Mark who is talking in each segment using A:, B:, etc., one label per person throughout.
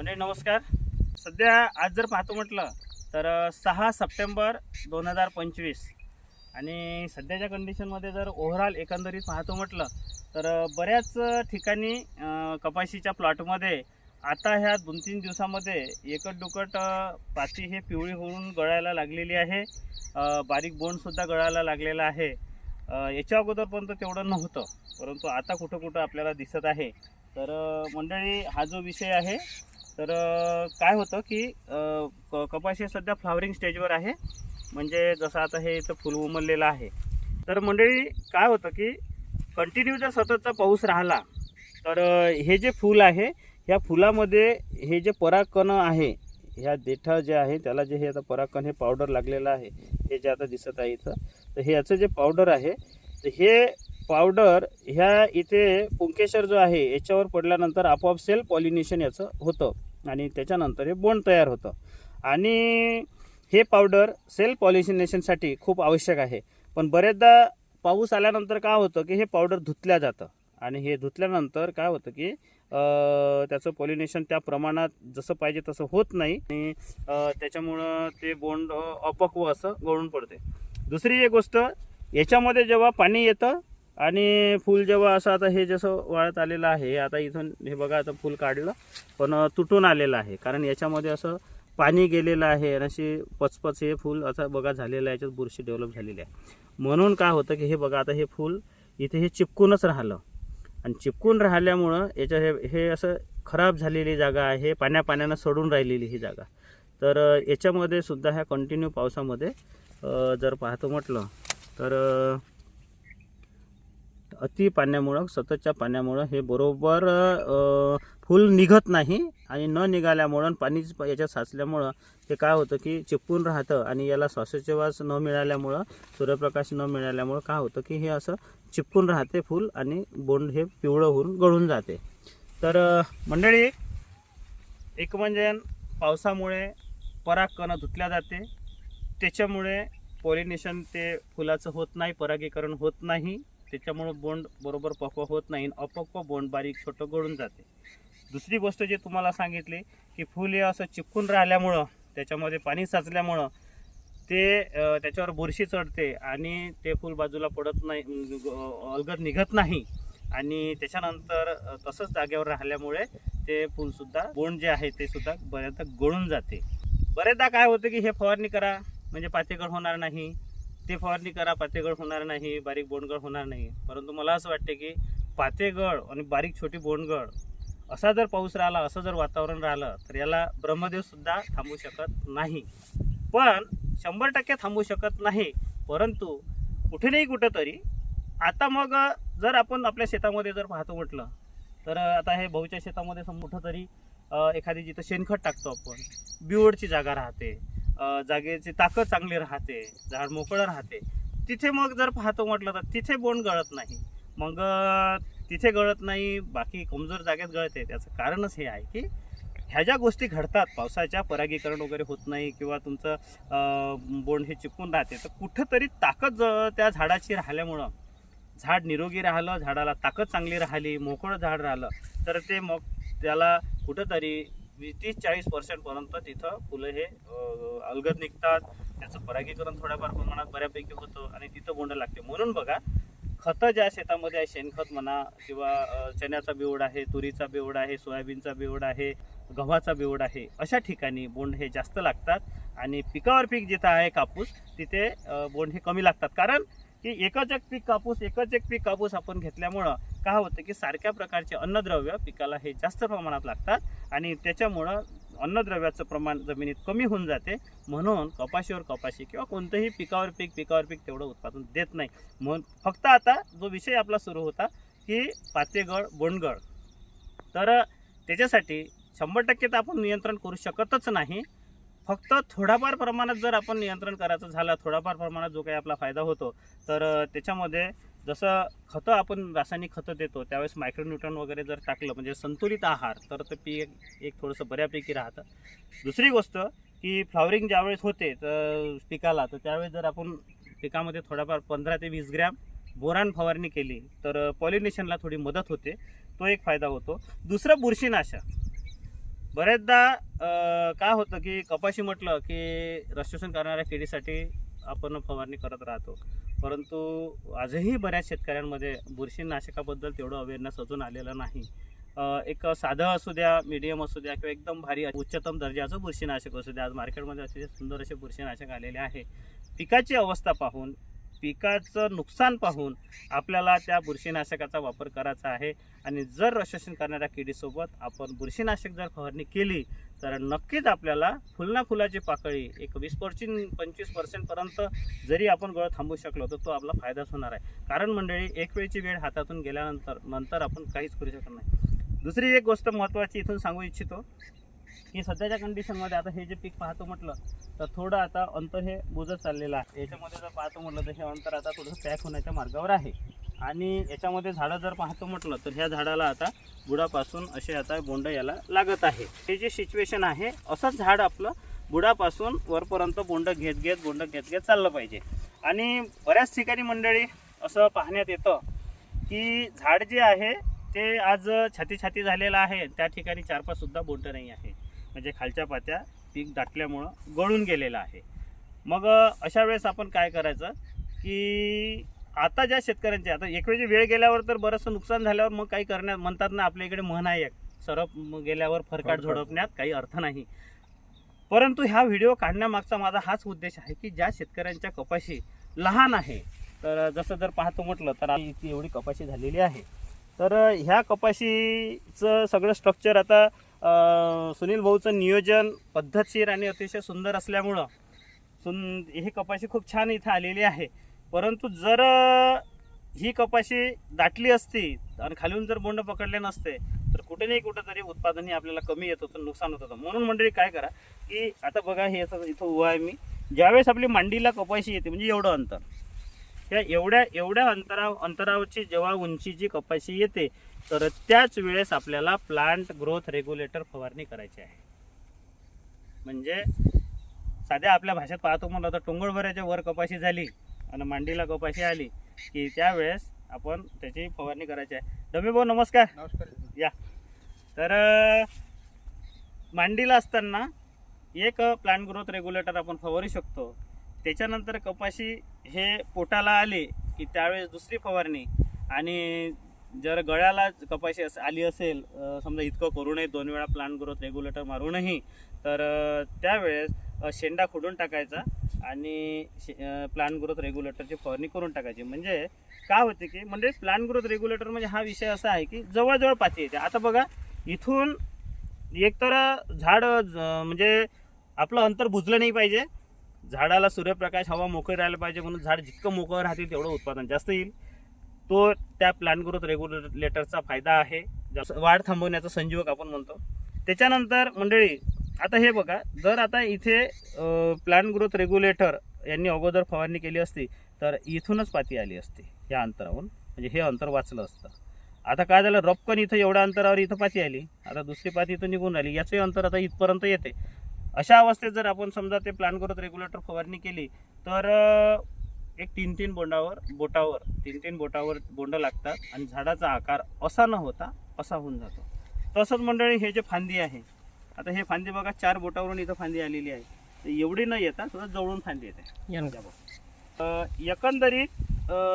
A: म्हणजे नमस्कार. सध्या आज जर पाहतो म्हटलं तर सहा सप्टेंबर दोन हजार पंचवीस. आणि सध्याच्या कंडिशनमध्ये जर ओव्हरऑल एकंदरीत पाहतो म्हटलं तर बऱ्याच ठिकाणी कपाशीच्या प्लॉटमध्ये आता ह्या दोन तीन दिवसामध्ये एकट दुकट पाती हे पिवळी होऊन गळायला लागलेली आहे. बारीक बोंडसुद्धा गळायला लागलेला आहे. याच्या अगोदरपर्यंत तेवढं नव्हतं परंतु आता कुठं कुठं आपल्याला दिसत आहे. तर मंडळी हा जो विषय आहे तर काय होतं की क- कपाशी सध्या फ्लावरिंग स्टेजवर आहे. म्हणजे जसं आता हे इथं फुल उमललेलं आहे. तर मंडळी काय होतं की कंटिन्यू जर सततचा पाऊस राहिला तर हे जे फूल आहे ह्या फुलामध्ये हे जे परागकण आहे ह्या देठा जे आहे त्याला जे हे आता परागकण हे पावडर लागलेलं आहे हे जे आता दिसत आहे इथं तर हे याचं जे पावडर आहे तर हे पावडर ह्या इथे पुंकेशर जो आहे याच्यावर पडल्यानंतर आपोआप सेल पॉलिनेशन याचं होतं. आणि त्याच्यानंतर हे बोंड तयार होतं. आणि हे पावडर सेल पॉलिशिनेशनसाठी खूप आवश्यक आहे. पण बरेचदा पाऊस आल्यानंतर काय होतं की हे पावडर धुतल्या जातं. आणि हे धुतल्यानंतर काय होतं की त्याचं पॉलिनेशन त्या प्रमाणात जसं पाहिजे तसं होत नाही. आणि त्याच्यामुळं ते बोंड अपक्व असं गळून पडते. दुसरी एक गोष्ट याच्यामध्ये जेव्हा पाणी येतं आणि फूल जेव्हा असं आता हे जसं वाळत आलेलं आहे आता इथून हे बघा आता फूल काढलं पण तुटून आलेलं आहे. कारण याच्यामध्ये असं पाणी गेलेलं आहे आणि अशी पचपच हे फूल असं बघा झालेलं आहे याच्यात बुरशी डेव्हलप झालेली आहे. म्हणून काय होतं की हे बघा आता हे फूल इथे हे चिपकूनच राहिलं. आणि चिपकून राहिल्यामुळं याच्या हे हे असं खराब झालेली जागा आहे पाण्या पाण्यानं सडून राहिलेली ही जागा. तर याच्यामध्ये सुद्धा ह्या कंटिन्यू पावसामध्ये जर पाहतो म्हटलं तर अति पाण्यामुळं सततच्या पाण्यामुळं हे बरोबर फूल निघत नाही आणि न निघाल्यामुळं पाणी याच्यात साचल्यामुळं ते काय होतं की चिपकून राहतं आणि याला श्वासोच्छवास न मिळाल्यामुळं सूर्यप्रकाश न मिळाल्यामुळं काय होतं की हे असं चिपकून राहते फूल आणि बोंड हे पिवळं होऊन गळून जाते. तर मंडळी एक म्हणजे पावसामुळे परागकणं धुतल्या जाते. त्याच्यामुळे पॉलिनेशन ते फुलाचं होत नाही परागीकरण होत नाही. त्याच्यामुळं बोंड बरोबर पक्व होत नाही अपक्व बोंड बारीक छोटं गळून जाते. दुसरी गोष्ट जे तुम्हाला सांगितली की फुल हे असं चिपकून राहिल्यामुळं त्याच्यामध्ये पाणी साचल्यामुळं ते त्याच्यावर बुरशी चढते आणि ते फूल बाजूला पडत नाही अलगद निघत नाही. आणि त्याच्यानंतर तसंच जागेवर राहिल्यामुळे ते फूलसुद्धा बोंड जे आहे ते सुद्धा बऱ्याचदा गळून जाते. बऱ्याचदा काय होतं की हे फवारणी करा म्हणजे पातेगड होणार नाही. ते फवारणी करा पातेगड होणार नाही बारीक बोंडगळ होणार नाही. परंतु मला असं वाटते की पातेगड आणि बारीक छोटी बोंडगळ असा जर पाऊस राहिला असं जर वातावरण राहिलं तर याला ब्रह्मदेवसुद्धा थांबू शकत नाही. पण शंभर टक्के थांबू शकत नाही. परंतु कुठे नाही कुठंतरी आता मग जर आपण आपल्या शेतामध्ये जर पाहतो म्हटलं तर आता हे भाऊच्या शेतामध्ये सम कुठं तरी एखादी जिथं शेणखत टाकतो आपण बिवडची जागा राहते. जागेची ताकद चांगली राहते झाड मोकळं राहते. तिथे मग जर पाहतो म्हटलं तर तिथे बोंड गळत नाही. मग तिथे गळत नाही बाकी कमजोर जागेत गळते त्याचं कारणच हे आहे की ह्या ज्या गोष्टी घडतात पावसाच्या परागीकरण वगैरे होत नाही किंवा तुमचं बोंड हे चिपकून राहते तर कुठंतरी ताकद त्या झाडाची राहिल्यामुळं झाड निरोगी राहिलं झाडाला ताकद चांगली राहिली मोकळं झाड राहिलं तर ते मग त्याला कुठंतरी वीस तीस चाळीस पर्सेंटपर्यंत तिथं फुलं हे अलगद निघतात. त्याचं परागीकरण थोड्याफार प्रमाणात बऱ्यापैकी होतं आणि तिथं बोंड लागते. म्हणून बघा खतं ज्या शेतामध्ये आहे शेणखत म्हणा किंवा चण्याचा बिवड आहे तुरीचा बिवड आहे सोयाबीनचा बिवड आहे गव्हाचा बिवड आहे अशा ठिकाणी बोंड हे जास्त लागतात आणि पिकावर पीक जिथं आहे कापूस तिथे बोंड हे कमी लागतात. कारण की एकच एक पीक कापूस एकच एक पीक कापूस आपण घेतल्यामुळं का होतं की सारख्या प्रकारचे अन्नद्रव्य पिकाला हे जास्त प्रमाणात लागतात आणि त्याच्यामुळं अन्नद्रव्याचं प्रमाण जमिनीत कमी होऊन जाते. म्हणून कपाशीवर कपाशी किंवा कोणतंही पिकावर पीक पिकावर पीक तेवढं उत्पादन देत नाही. म्हणून फक्त आता जो विषय आपला सुरू होता की पातेगड बोंडगळ तर त्याच्यासाठी शंभर टक्के तर आपण नियंत्रण करू शकतच नाही. फक्त थोडाफार प्रमाणात जर आपण नियंत्रण करायचं झालं थोडाफार प्रमाणात जो काही आपला फायदा होतो तर त्याच्यामध्ये जसं खतं आपण रासायनिक खतं देतो त्यावेळेस मायक्रोन्यूट्रॉन वगैरे जर टाकलं म्हणजे संतुलित आहार तर ते पीक एक थोडंसं बऱ्यापैकी राहतं. दुसरी गोष्ट की फ्लॉवरिंग ज्यावेळेस होते तर पिकाला तर त्यावेळेस जर आपण पिकामध्ये थोडाफार पंधरा ते वीस ग्रॅम बोरान फवारणी केली तर पॉलिनेशनला थोडी मदत होते. तो एक फायदा होतो. दुसरं बुरशीनाशक. बऱ्याचदा काय होतं की कपाशी म्हटलं की रजिस्ट्रेशन करणाऱ्या किडीसाठी आपण फवारणी करत राहतो. परंतु आजही बऱ्याच शेतकऱ्यांमध्ये बुरशीनाशकाबद्दल तेवढं अवेअरनेस अजून आलेलं नाही. एक साधं असू द्या मीडियम असू द्या किंवा एकदम भारी उच्चतम दर्जाचं बुरशीनाशक असू द्या. आज मार्केटमध्ये असे सुंदर असे बुरशीनाशक आलेले आहे. पिकाची अवस्था पाहून पिकाचं नुकसान पाहून आपल्याला त्या बुरशीनाशकाचा वापर करायचा आहे. आणि जर रजिस्ट्रेशन करणाऱ्या किडीसोबत आपण बुरशीनाशक जर फवारणी केली तर नक्कीच आपल्याला फुलना फुलाची पाकळी एक वीस पर्सेंट पंचवीस पर्सेंटपर्यंत जरी आपण गळ थांबू शकलो तर तो आपला फायदाच होणार आहे. कारण मंडळी एक वेळची वेळ हातातून गेल्यानंतर नंतर आपण काहीच करू शकत नाही. दुसरी एक गोष्ट महत्त्वाची इथून सांगू इच्छितो. की सध्याच्या कंडिशनमध्ये आता हे जे पीक पाहतो म्हटलं तर थोडं आता अंतर हे बुजत चाललेलं आहे. याच्यामध्ये जर पाहतो म्हटलं तर हे अंतर आता थोडंसं पॅक होण्याच्या मार्गावर आहे. आणि याच्यामध्ये झाडं जर पाहतो म्हटलं तर ह्या झाडाला आता बुडापासून असे आता बोंड याला लागत आहे. हे जे सिच्युएशन आहे असंच झाड आपलं बुडापासून वरपर्यंत बोंड घेत घेत बोंड घेत घेत चाललं पाहिजे. आणि बऱ्याच ठिकाणी मंडळी असं पाहण्यात येतं की झाड जे आहे ते आज छाती छाती झालेलं आहे. त्या ठिकाणी चार पाच सुद्धा बोंड नाही आहे. म्हणजे खालच्या पात्या पीक दाटल्यामुळं गळून गेलेलं आहे. मग अशा वेळेस आपण काय करायचं की आता ज्या शेतकऱ्यांचे आता एक वेळची वेळ गेल्यावर तर बरंचसं नुकसान झाल्यावर मग काही करण्यात म्हणतात ना आपल्या इकडे म्हण आहे सरप गेल्यावर फरकाट. झोडपण्यात काही अर्थ नाही. परंतु ह्या व्हिडिओ काढण्यामागचा माझा हाच उद्देश आहे की ज्या शेतकऱ्यांच्या कपाशी लहान आहे तर जसं जर पाहतो म्हटलं तर इथे एवढी कपाशी झालेली आहे. तर ह्या कपाशीचं सगळं स्ट्रक्चर आता सुनील भाऊचं नियोजन पद्धतशीर आणि अतिशय सुंदर असल्यामुळं सुन ही कपाशी खूप छान इथं आलेली आहे. परंतु जर ही कपाशी दाटली असती आणि खालून जर बोंड पकडले नसते तर कुठे नाही कुठंतरी उत्पादन उत्पादनही आपल्याला कमी येत होतं नुकसान होत होतं. म्हणून मंडळी काय करा की आता बघा हे असं इथं उभं आहे मी. ज्यावेळेस आपली मांडीला कपाशी येते म्हणजे एवढं अंतर. त्या एवढ्या एवढ्या अंतरा अंतरावरची जेव्हा उंचीची कपाशी येते तर त्याच वेळेस आपल्याला प्लांट ग्रोथ रेग्युलेटर फवारणी करायची आहे. म्हणजे साध्या आपल्या भाषेत पाहतो म्हणलं तर टोंगळभराच्या वर कपाशी झाली आणि मांडीला कपाशी आली की त्यावेळेस आपण त्याची फवारणी करायची आहे. डबे भाऊ नमस्कार.
B: नमस्कार.
A: तर अं, मांडीला असताना एक प्लांट ग्रोथ रेग्युलेटर आपण फवारू शकतो. त्याच्यानंतर कपाशी हे पोटाला आले की त्यावेळेस दुसरी फवारणी आणि जर गळ्याला कपाशी अस आली असेल समजा इतकं करू नये दोन वेळा प्लांट ग्रोथ रेग्युलेटर मारूनही तर त्यावेळेस शेंडा खोडून टाकायचा आणि प्लांट ग्रोथ रेग्युलेटरची फवारणी करून टाकायची. म्हणजे काय होते की म्हणजे प्लांट ग्रोथ रेग्युलेटर म्हणजे हा विषय असा आहे की जवळजवळ पाती येते. आता बघा इथून एकतर झाड म्हणजे आपलं अंतर बुजलं नाही पाहिजे. झाडाला सूर्यप्रकाश हवा मोकळी राहायला पाहिजे म्हणून झाड जितकं मोकळं राहतील तेवढं उत्पादन जास्त येईल. तो त्या प्लांट ग्रोथ रेग्युलेटरचा फायदा आहे. वाढ थांबवण्याचा संजीवक आपण म्हणतो. त्याच्यानंतर मंडळी आता हे बघा जर आता इथे प्लांट ग्रोथ रेग्युलेटर यांनी अगोदर फवारणी केली असती तर इथूनच पाती आली असती या अंतरावरून. म्हणजे हे अंतर वाचलं असतं. आता काय झालं रपकन इथं एवढ्या अंतरावर इथं पाती आली. आता दुसरी पाती इथं निघून आली याचंही अंतर आता इथपर्यंत येते. अशा अवस्थेत जर आपण समजा ते प्लांट ग्रोथ रेग्युलेटर फवारणी केली तर एक तीन तीन बोंडावर बोटावर तीन तीन बोटावर बोंड लागतात आणि झाडाचा आकार असा न होता असा होऊन जातो. तसंच मंडळी हे जे फांदी आहे आता हे फांदी बघा चार बोटावरून इथं फांदी आलेली आहे. तर एवढी न येता थोडं जवळून फांदी येते. एकंदरीत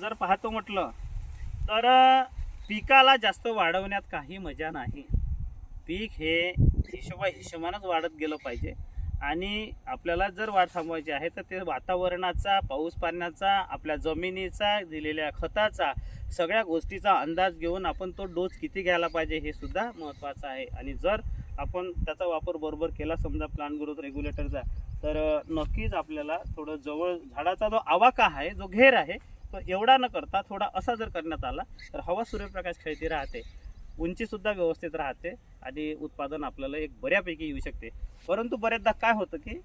A: जर पाहतो म्हटलं तर पिकाला जास्त वाढवण्यात काही मजा नाही. पीक हे हिशोबा हिशोबानंच वाढत गेलं पाहिजे. आणि आपल्याला जर वाढ थांबवायची आहे तर ते वातावरणाचा पाऊस पाण्याचा आपल्या जमिनीचा दिलेल्या खताचा सगळ्या गोष्टीचा अंदाज घेऊन आपण तो डोस किती घ्यायला पाहिजे हे सुद्धा महत्त्वाचं आहे. आणि जर आपण त्याचा वापर बरोबर केला समजा प्लांट ग्रोथ रेग्युलेटरचा तर नक्कीच आपल्याला थोडं जवळ झाडाचा जो आवाका आहे जो घेर आहे तो एवढा न करता थोडा असा जर करण्यात आला तर हवा सूर्यप्रकाश खेळती राहते. उंचीसुद्धा व्यवस्थित राहते आणि उत्पादन आपल्याला एक बऱ्यापैकी येऊ शकते. परंतु बऱ्याचदा काय होतं की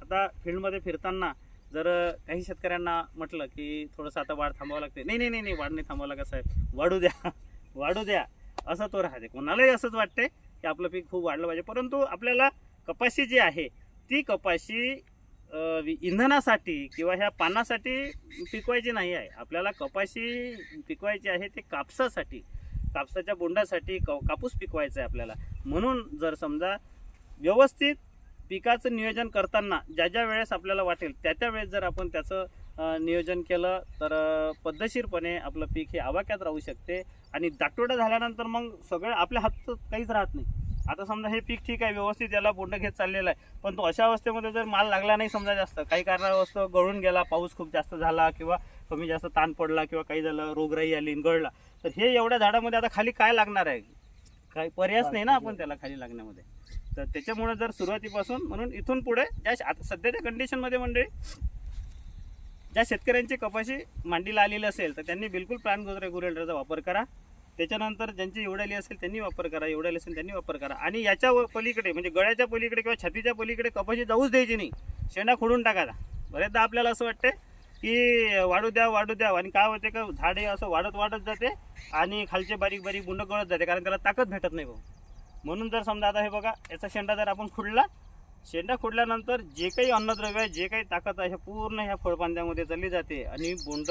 A: आता फील्डमध्ये फिरताना जर काही शेतकऱ्यांना म्हटलं की थोडंसं आता वाढ थांबावं लागते. नाही नाही नाही नाही वाढ नाही थांबावं लागत साहेब. वाढू द्या वाढू द्या. असं तो राहते. कोणालाही असंच वाटते की आपलं पीक खूप वाढलं पाहिजे. परंतु आपल्याला कपाशी जी आहे ती कपाशी इंधनासाठी किंवा ह्या पानासाठी पिकवायची नाही आहे. आपल्याला कपाशी पिकवायची आहे ते कापसासाठी. कापसाच्या बोंडासाठी क कापूस पिकवायचा आहे आपल्याला. म्हणून जर समजा व्यवस्थित पिकाचं नियोजन करताना ज्या ज्या वेळेस आपल्याला वाटेल त्या त्या वेळेस जर आपण त्याचं नियोजन केलं तर पद्धतशीरपणे आपलं पीक हे आवाक्यात राहू शकते आणि दाटोडा झाल्यानंतर मग सगळं आपल्या हात काहीच राहत नाही. आता समजा हे पीक ठीक आहे व्यवस्थित याला बोंड घेत चाललेलं आहे पण तो अशा अवस्थेमध्ये जर माल लागला नाही समजा जास्त काही कारणावस्तव गळून गेला पाऊस खूप जास्त झाला किंवा कमी जास्त ताण पडला किंवा काही झालं रोगराई आली गळला तर हे एवढ्या झाडामध्ये आता खाली काय लागणार आहे? काही पर्यायच नाही ना आपण त्याला खाली लागण्यामध्ये. तर त्याच्यामुळे जर सुरुवातीपासून म्हणून इथून पुढे ज्या आता सध्याच्या कंडिशनमध्ये म्हणजे ज्या शेतकऱ्यांची कपाशी मांडीला आलेली असेल तर त्यांनी बिलकुल प्लॅन गुजर रेग्युलेटरचा वापर करा. त्याच्यानंतर ज्यांची एवढ्याली असेल त्यांनी वापर करा एवढ्याली असेल त्यांनी वापर करा. आणि याच्या पलीकडे म्हणजे गळ्याच्या पलीकडे किंवा छातीच्या पलीकडे कपाशी जाऊच द्यायची नाही. शेंडा खोडून टाकायचा बरेचदा आपल्याला असं वाटते की वाढू द्या वाढू द्या. आणि काय होते का झाडे असं वाढत वाढत जाते आणि खालचे बारीक बारीक बुंड गळत जाते कारण त्याला ताकद भेटत नाही भाऊ. म्हणून जर समजा आता हे बघा याचा शेंडा जर आपण खुडला शेंडा खुडल्यानंतर जे काही अन्नद्रव्य आहे जे काही ताकद आहे पूर्ण ह्या फळपांद्यामध्ये चालली जाते. आणि बोंड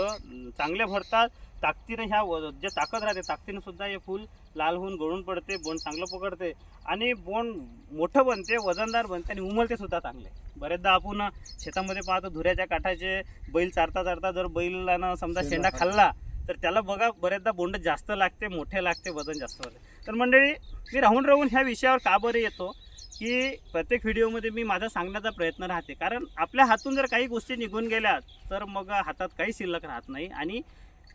A: चांगले भरतात ताकदीनं ह्या व- जे ताकद राहते ताकदीनं सुद्धा हे फूल लाल होऊन गळून पडते बोंड चांगलं पकडते. आणि बोंड मोठं बनते वजनदार बनते आणि उमलते सुद्धा चांगले. बरेचदा आपण शेतामध्ये पाहतो धुऱ्याच्या काठाचे बैल चारता चारता जर बैलानं समजा
B: शेंडा
A: खाल्ला तर त्याला बघा बरेचदा बोंड जास्त लागते मोठे लागते वजन जास्त होते तर मंडळी मी राहून राहून ह्या विषयावर का बरं येतो? की प्रत्येक व्हिडिओमध्ये मी माझा सांगण्याचा प्रयत्न राहते. कारण आपल्या हातून जर काही गोष्टी निघून गेल्या तर मग हातात काही शिल्लक राहत नाही आणि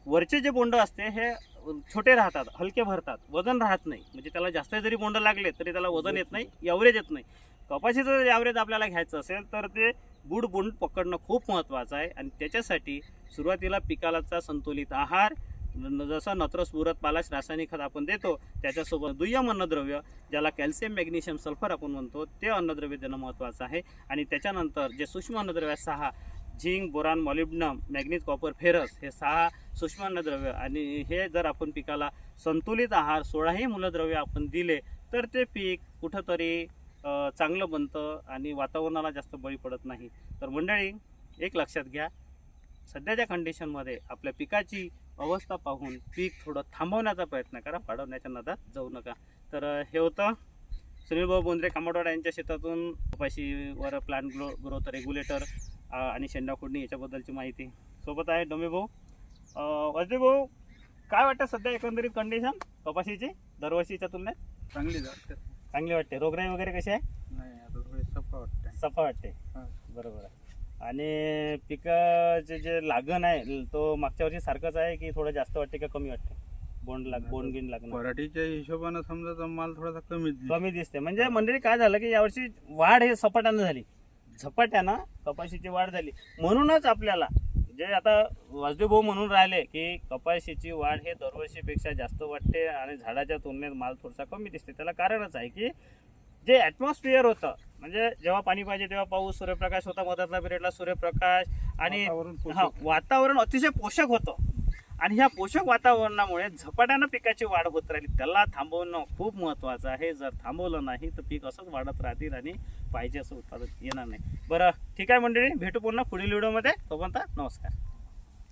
A: वरचे जे बोंड असते हे छोटे राहतात हलके भरतात वजन राहत नाही. म्हणजे त्याला जास्त जरी बोंड लागले तरी त्याला वजन येत नाही एव्हरेज येत नाही. कपाशीचं जर ॲव्हरेज आपल्याला घ्यायचं असेल तर ते बुड बोंड पकडणं खूप महत्त्वाचं आहे. आणि त्याच्यासाठी सुरुवातीला पिकालाचा संतुलित आहार जसं नत्र स्फुरत पालाश रासायनिक खत आपण देतो त्याच्यासोबत दुय्यम अन्नद्रव्य ज्याला कॅल्शियम मॅग्नेशियम सल्फर आपण म्हणतो ते अन्नद्रव्य देणं महत्त्वाचं आहे. आणि त्याच्यानंतर जे सूक्ष्म अन्नद्रव्य सहा zinc boron molybdenum manganese copper ferrous हे सहा सूक्ष्म अन्नद्रव्य आणि हे जर आपण पिकाला संतुलित आहार सोळाही मूलद्रव्य आपण दिले तर ते पीक कुठंतरी चांगलं बनतं आणि वातावरणाला जास्त बळी पडत नाही. तर मंडळी एक लक्षात घ्या सध्याच्या कंडिशनमध्ये आपल्या पिकाची अवस्था पाहून पीक थोडं थांबवण्याचा प्रयत्न करा वाढवण्याच्या नादात जाऊ नका. तर हे होतं सुनीलभाऊ बोंद्रे कामडवाडा यांच्या शेतातून कपाशीवर प्लांट ग्रो ग्रोथ रेग्युलेटर आणि शेंडा खोडणी याच्याबद्दलची माहिती. सोबत आहे डोमे भाऊ. अजय भाऊ काय वाटतं सध्या एकंदरीत कंडिशन कपाशीची दरवर्षीच्या तुलनेत?
B: चांगली जाते
A: चांगली वाटते. रोगराई वगैरे कशी आहे?
B: नाही सफा वाटते.
A: सफा वाटते.
B: हा.
A: बरोबर आहे. आणि पिकाचे जे लागण आहे तो मागच्या वर्षी सारखंच आहे की थोडं जास्त वाटते का कमी वाटते? बोंड लाग बोंड गिन लागणं.
B: पराठीच्या हिशोबानं समजा तर माल थोडासा दिसतो.
A: कमी दिसते म्हणजे मंडळी काय झालं की यावर्षी वाढ हे सपाट्यानं झाली. झपाट्यानं कपाशीची वाढ झाली. म्हणूनच आपल्याला जे आता वासुदेव भाऊ म्हणून राहिले की कपाशीची वाढ हे दरवर्षीपेक्षा जास्त वाटते आणि झाडाच्या तुलनेत माल थोडासा कमी दिसते. त्याला कारणच आहे की जे ॲटमॉस्फिअर होतं म्हणजे जेव्हा पाणी पाहिजे तेव्हा पाऊस सूर्यप्रकाश होता मधातल्या पिरियडला सूर्यप्रकाश आणि. हा वातावरण अतिशय पोषक होतं. आणि ह्या पोषक वातावरणामुळे झपाट्यानं पिकाची वाढ होत राहिली. त्याला थांबवणं खूप महत्त्वाचं आहे. जर थांबवलं नाही तर पीक असंच वाढत राहतील आणि पाहिजे असं उत्पादन येणार नाही. बरं ठीक आहे मंडळी. भेटू पुन्हा पुढील व्हिडिओमध्ये तोपर्यंत नमस्कार.